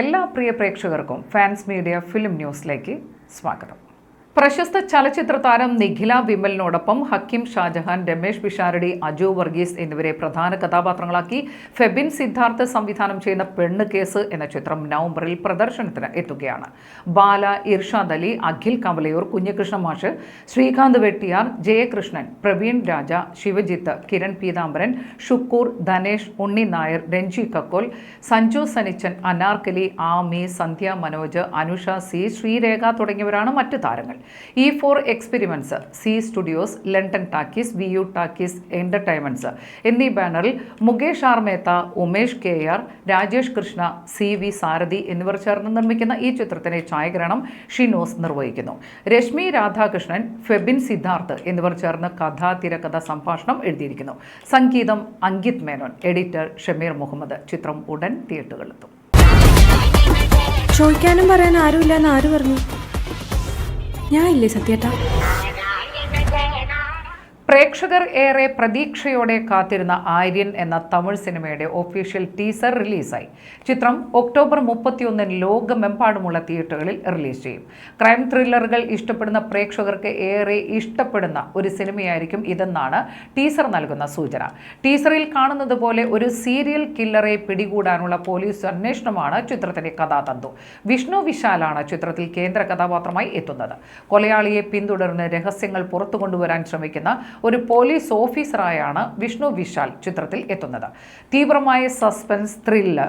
എല്ലാ പ്രിയ പ്രേക്ഷകർക്കും fans media film ന്യൂസിലേക്ക് സ്വാഗതം. പ്രശസ്ത ചലച്ചിത്ര താരം നിഖില വിമലിനോടൊപ്പം ഹക്കിം ഷാജഹാൻ രമേഷ് പിഷാരടി അജു വർഗീസ് എന്നിവരെ പ്രധാന കഥാപാത്രങ്ങളാക്കി ഫെബിൻ സിദ്ധാർത്ഥ് സംവിധാനം ചെയ്യുന്ന പെണ്ണ് കേസ് എന്ന ചിത്രം നവംബറിൽ പ്രദർശനത്തിന് എത്തുകയാണ്. ബാല ഇർഷാദ് അലി അഖിൽ കമലയൂർ കുഞ്ഞികൃഷ്ണ മാഷ് ശ്രീകാന്ത് വെട്ടിയാർ ജയകൃഷ്ണൻ പ്രവീൺ രാജ ശിവജിത്ത് കിരൺ പീതാംബരൻ ഷുക്കൂർ ധനേഷ് ഉണ്ണി നായർ രഞ്ജി കക്കോൽ സഞ്ജു സനിച്ചൻ അനാർക്കലി ആമി സന്ധ്യ മനോജ് അനുഷ സി ശ്രീരേഖ തുടങ്ങിയവരാണ് മറ്റു താരങ്ങൾ. E four experiments C studios London talkies V U talkies entertainments എന്നീ ബാനറിൽ Mukesh R Mehta Umesh K R Rajesh Krishna C V Sarathi എന്നിവർ ചേർന്ന് നിർമ്മിക്കുന്ന ഈ ചിത്രത്തിന്റെ ഛായാഗ്രഹണം ഷിനോസ് നിർവഹിക്കുന്നു. രശ്മി രാധാകൃഷ്ണൻ ഫെബിൻ സിദ്ധാർത്ഥ് എന്നിവർ ചേർന്ന് കഥ തിരക്കഥ സംഭാഷണം എഴുതിയിരിക്കുന്നു. സംഗീതം അങ്കിത് മേനോൻ എഡിറ്റർ ഷമീർ മുഹമ്മദ്. ചിത്രം ഉടൻ തിയേറ്ററുകളിലെത്തും. ചോദിക്കാനും പറയാൻ ആരുമില്ലെന്ന് ആര് പറഞ്ഞു? ഞാൻ സത്യേട്ടാ? പ്രേക്ഷകർ ഏറെ പ്രതീക്ഷയോടെ കാത്തിരുന്ന ആര്യൻ എന്ന തമിഴ് സിനിമയുടെ ഒഫീഷ്യൽ ടീസർ റിലീസായി ചിത്രം ഒക്ടോബർ മുപ്പത്തിയൊന്നിന് ലോകമെമ്പാടുമുള്ള തിയേറ്ററുകളിൽ റിലീസ് ചെയ്യും. ക്രൈം ത്രില്ലറുകൾ ഇഷ്ടപ്പെടുന്ന പ്രേക്ഷകർക്ക് ഏറെ ഇഷ്ടപ്പെടുന്ന ഒരു സിനിമയായിരിക്കും ഇതെന്നാണ് ടീസർ നൽകുന്ന സൂചന. ടീസറിൽ കാണുന്നത് പോലെ ഒരു സീരിയൽ കില്ലറെ പിടികൂടാനുള്ള പോലീസ് അന്വേഷണമാണ് ചിത്രത്തിന്റെ കഥാതന്തു. വിഷ്ണു വിശാലാണ് ചിത്രത്തിൽ കേന്ദ്ര കഥാപാത്രമായി എത്തുന്നത്. കൊലയാളിയെ പിന്തുടർന്ന് രഹസ്യങ്ങൾ പുറത്തു കൊണ്ടുവരാൻ ശ്രമിക്കുന്ന ഒരു പോലീസ് ഓഫീസറായാണ് വിഷ്ണു വിശാൽ ചിത്രത്തിൽ എത്തുന്നത്. തീവ്രമായ സസ്പെൻസ് ത്രില്ല്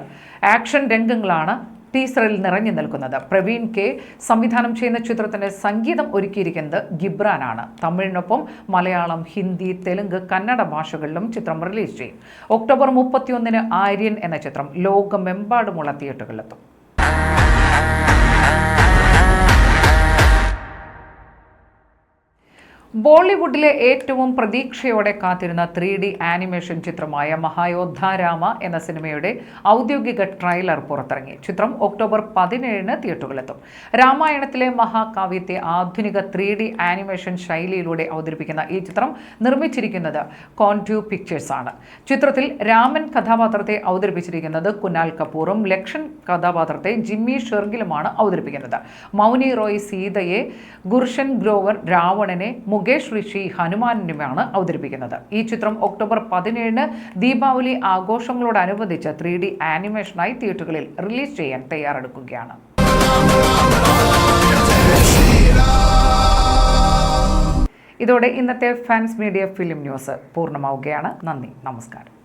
ആക്ഷൻ രംഗങ്ങളാണ് ടീസറിൽ നിറഞ്ഞു നിൽക്കുന്നത്. പ്രവീൺ കെ സംവിധാനം ചെയ്യുന്ന ചിത്രത്തിന്റെ സംഗീതം ഒരുക്കിയിരിക്കുന്നത് ഗിബ്രാനാണ്. തമിഴിനൊപ്പം മലയാളം ഹിന്ദി തെലുങ്ക് കന്നഡ ഭാഷകളിലും ചിത്രം റിലീസ് ചെയ്യും. ഒക്ടോബർ മുപ്പത്തിയൊന്നിന് ആര്യൻ എന്ന ചിത്രം ലോകമെമ്പാടുമുള്ള തിയേറ്ററുകളിലെത്തും. ബോളിവുഡിലെ ഏറ്റവും പ്രതീക്ഷയോടെ കാത്തിരുന്ന ത്രീ ഡി ആനിമേഷൻ ചിത്രമായ മഹായോദ്ധാരാമ എന്ന സിനിമയുടെ ഔദ്യോഗിക ട്രെയിലർ പുറത്തിറങ്ങി. ചിത്രം ഒക്ടോബർ പതിനേഴിന് തിയേറ്ററുകളിലെത്തും. രാമായണത്തിലെ മഹാകാവ്യത്തെ ആധുനിക ത്രീ ഡി ആനിമേഷൻ ശൈലിയിലൂടെ അവതരിപ്പിക്കുന്ന ഈ ചിത്രം നിർമ്മിച്ചിരിക്കുന്നത് കോൺട്യൂ പിക്ചേഴ്സ് ആണ്. ചിത്രത്തിൽ രാമൻ കഥാപാത്രത്തെ അവതരിപ്പിച്ചിരിക്കുന്നത് കുനാൽ കപൂറും ലക്ഷൻ കഥാപാത്രത്തെ ജിമ്മി ഷെർഗിലുമാണ് അവതരിപ്പിക്കുന്നത്. മൗനി റോയ് സീതയെ ഗുർഷൻ ഗ്രോവർ രാവണനെ മുകേഷ് ഋഷി ഹനുമാനുമാണ് അവതരിപ്പിക്കുന്നത്. ഈ ചിത്രം ഒക്ടോബർ പതിനേഴിന് ദീപാവലി ആഘോഷങ്ങളോടനുബന്ധിച്ച് ത്രീ ഡി ആനിമേഷനായി തിയേറ്ററുകളിൽ റിലീസ് ചെയ്യാൻ തയ്യാറെടുക്കുകയാണ്. ഇതോടെ ഇന്നത്തെ ഫാൻസ് മീഡിയ ഫിലിം ന്യൂസ് പൂർണമാവുകയാണ്. നന്ദി. നമസ്കാരം.